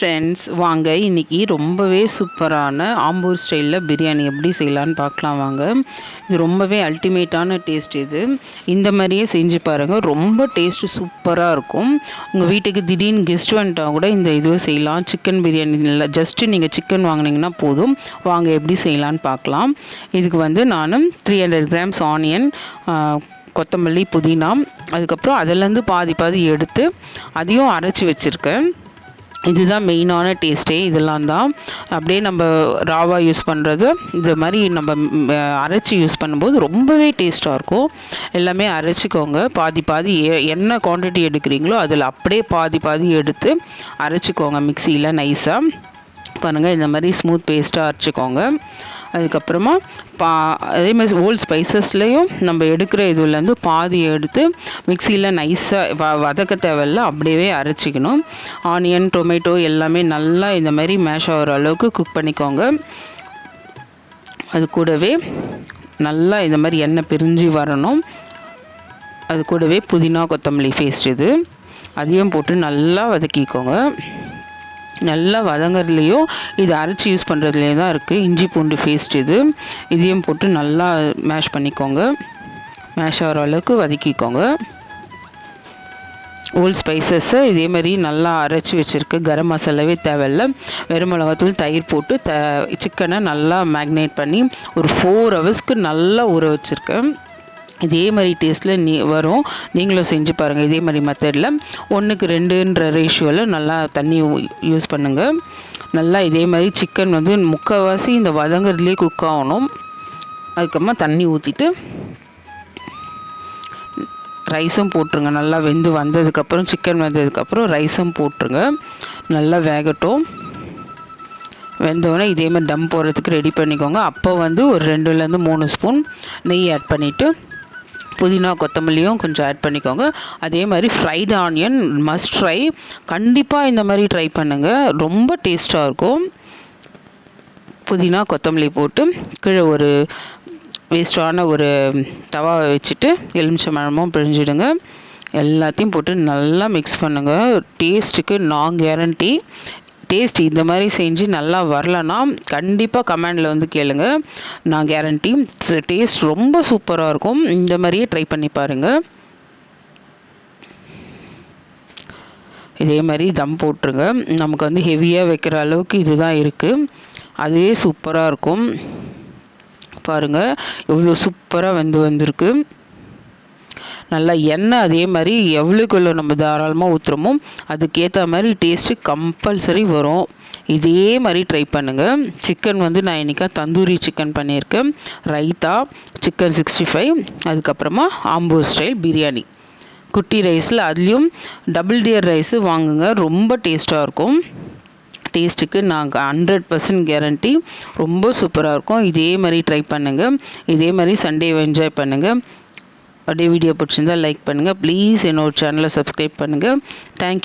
Friends வாங்க. இன்றைக்கி ரொம்பவே சூப்பரான ஆம்பூர் ஸ்டைலில் பிரியாணி எப்படி செய்யலான்னு பார்க்கலாம் வாங்க. இது ரொம்பவே அல்டிமேட்டான டேஸ்ட் இது. இந்த மாதிரியே செஞ்சு பாருங்கள் ரொம்ப டேஸ்ட்டு சூப்பராக இருக்கும். உங்கள் வீட்டுக்கு திடீர்னு கெஸ்ட் வந்துட்டால் கூட இந்த இதுவை செய்யலாம். சிக்கன் பிரியாணி இல்லை ஜஸ்ட்டு நீங்கள் சிக்கன் வாங்கினீங்கன்னா போதும். வாங்க எப்படி செய்யலான்னு பார்க்கலாம். இதுக்கு வந்து நான் த்ரீ ஹண்ட்ரட் கிராம்ஸ் ஆனியன் கொத்தமல்லி புதினா. அதுக்கப்புறம் அதிலேருந்து பாதி பாதி எடுத்து அதையும் அரைச்சி வச்சுருக்கேன். இதுதான் மெயினான டேஸ்ட்டே இதெல்லாம் தான் அப்படியே நம்ம ராவா யூஸ் பண்ணுறது இது மாதிரி நம்ம அரைச்சி யூஸ் பண்ணும்போது ரொம்பவே டேஸ்ட்டாக இருக்கும். எல்லாமே அரைச்சிக்கோங்க. பாதி பாதி என்ன குவான்டிட்டி எடுக்கிறீங்களோ அதில் அப்படியே பாதி பாதி எடுத்து அரைச்சிக்கோங்க மிக்சியில் நைஸாக பாருங்கள் இந்த மாதிரி ஸ்மூத் பேஸ்ட்டாக அரைச்சிக்கோங்க. அதுக்கப்புறமா பா அதே மாதிரி ஓல்ட் ஸ்பைசஸ்லேயும் நம்ம எடுக்கிற இதுலேருந்து பாதி எடுத்து மிக்சியில் நைஸாக வ வதக்க தேவையில்ல அப்படியே அரைச்சிக்கணும். ஆனியன் டொமேட்டோ எல்லாமே நல்லா இந்த மாதிரி மேஷ் ஆகிற அளவுக்கு குக் பண்ணிக்கோங்க. அது கூடவே நல்லா இந்த மாதிரி எண்ணெய் பிரிஞ்சு வரணும். அது கூடவே புதினா கொத்தமல்லி பேஸ்ட் இது. அதையும் போட்டு நல்லா வதக்கிக்கோங்க. நல்லா வதங்குறதுலேயும் இது அரைச்சி யூஸ் பண்ணுறதுலேயே தான் இருக்குது இஞ்சி பூண்டு பேஸ்ட் இது. இதையும் போட்டு நல்லா மேஷ் பண்ணிக்கோங்க. மேஷ் ஆகிற அளவுக்கு வதக்கிக்கோங்க. ஓல் ஸ்பைசஸ்ஸை இதே மாதிரி நல்லா அரைச்சி வச்சுருக்கு. கரம் மசாலாவே தேவையில்ல. வெறும் மிளகாத்தூள் தயிர் போட்டு த சிக்கனை நல்லா மேக்னேட் பண்ணி ஒரு ஃபோர் ஹவர்ஸ்க்கு நல்லா ஊற வச்சுருக்கேன். இதே மாதிரி டேஸ்ட்டில் நீ வரும். நீங்களும் செஞ்சு பாருங்கள் இதே மாதிரி மெத்தடில் ஒன்றுக்கு ரெண்டுன்ற ரேஷியோவில் நல்லா தண்ணி யூஸ் பண்ணுங்கள் நல்லா இதே மாதிரி சிக்கன் வந்து முக்கால்வாசி இந்த வதங்குறதுலேயே குக் ஆகணும். அதுக்கப்புறமா தண்ணி ஊற்றிட்டு ரைஸும் போட்டுருங்க. நல்லா வெந்து வந்ததுக்கப்புறம் சிக்கன் வந்ததுக்கப்புறம் ரைஸும் போட்டுருங்க. நல்லா வேகட்டும். வெந்தோடனே இதே மாதிரி டம் போடுறதுக்கு ரெடி பண்ணிக்கோங்க. அப்போ வந்து ஒரு ரெண்டுலேருந்து மூணு ஸ்பூன் நெய் ஆட் பண்ணிவிட்டு புதினா கொத்தமல்லியும் கொஞ்சம் ஆட் பண்ணிக்கோங்க. அதே மாதிரி ஃப்ரைட் ஆனியன் மஸ்ட் ட்ரை கண்டிப்பாக இந்த மாதிரி ட்ரை பண்ணுங்கள் ரொம்ப டேஸ்ட்டாக இருக்கும். புதினா கொத்தமல்லி போட்டு கீழே ஒரு வேஸ்டான ஒரு தவாவை வச்சுட்டு எலுமிச்சம்பழமும் பிழிஞ்சிடுங்க. எல்லாத்தையும் போட்டு நல்லா மிக்ஸ் பண்ணுங்கள் டேஸ்ட்டுக்கு நான் கேரண்டி டேஸ்ட் இந்த மாதிரி செஞ்சு நல்லா வரலன்னா கண்டிப்பாக கமெண்டில் வந்து கேளுங்க. நான் கேரண்டி டேஸ்ட் ரொம்ப சூப்பராக இருக்கும். இந்த மாதிரியே ட்ரை பண்ணி பாருங்கள் இதே மாதிரி தம் போட்டுருங்க. நமக்கு வந்து ஹெவியாக வைக்கிற அளவுக்கு இதுதான் இருக்குது அதுவே சூப்பராக இருக்கும். பாருங்கள் எவ்வளோ சூப்பராக வந்து வந்திருக்கு. நல்லா எண்ணெய் அதே மாதிரி எவ்வளோக்குள்ளே நம்ம தாராளமாக ஊற்றுறோமோ அதுக்கேற்ற மாதிரி டேஸ்ட்டு கம்பல்சரி வரும். இதே மாதிரி ட்ரை பண்ணுங்கள் சிக்கன் வந்து நான் இன்றைக்கா தந்தூரி சிக்கன் பண்ணியிருக்கேன். ரைத்தா சிக்கன் சிக்ஸ்டி ஃபைவ் அதுக்கப்புறமா ஆம்பூர் ஸ்டைல் பிரியாணி. குட்டி ரைஸில் அதுலேயும் டபுள் டியர் ரைஸு வாங்குங்க. ரொம்ப டேஸ்ட்டாக இருக்கும். டேஸ்ட்டுக்கு நாங்கள் ஹண்ட்ரட் பர்சன்ட் கேரண்டி ரொம்ப சூப்பராக இருக்கும். இதே மாதிரி ட்ரை பண்ணுங்கள் இதே மாதிரி சண்டேவை என்ஜாய் பண்ணுங்கள் அப்படியே வீடியோ பிடிச்சிருந்தால் லைக் பண்ணுங்கள் ப்ளீஸ் என்னோட சேனலை சப்ஸ்கிரைப் பண்ணுங்கள் தேங்க்யூ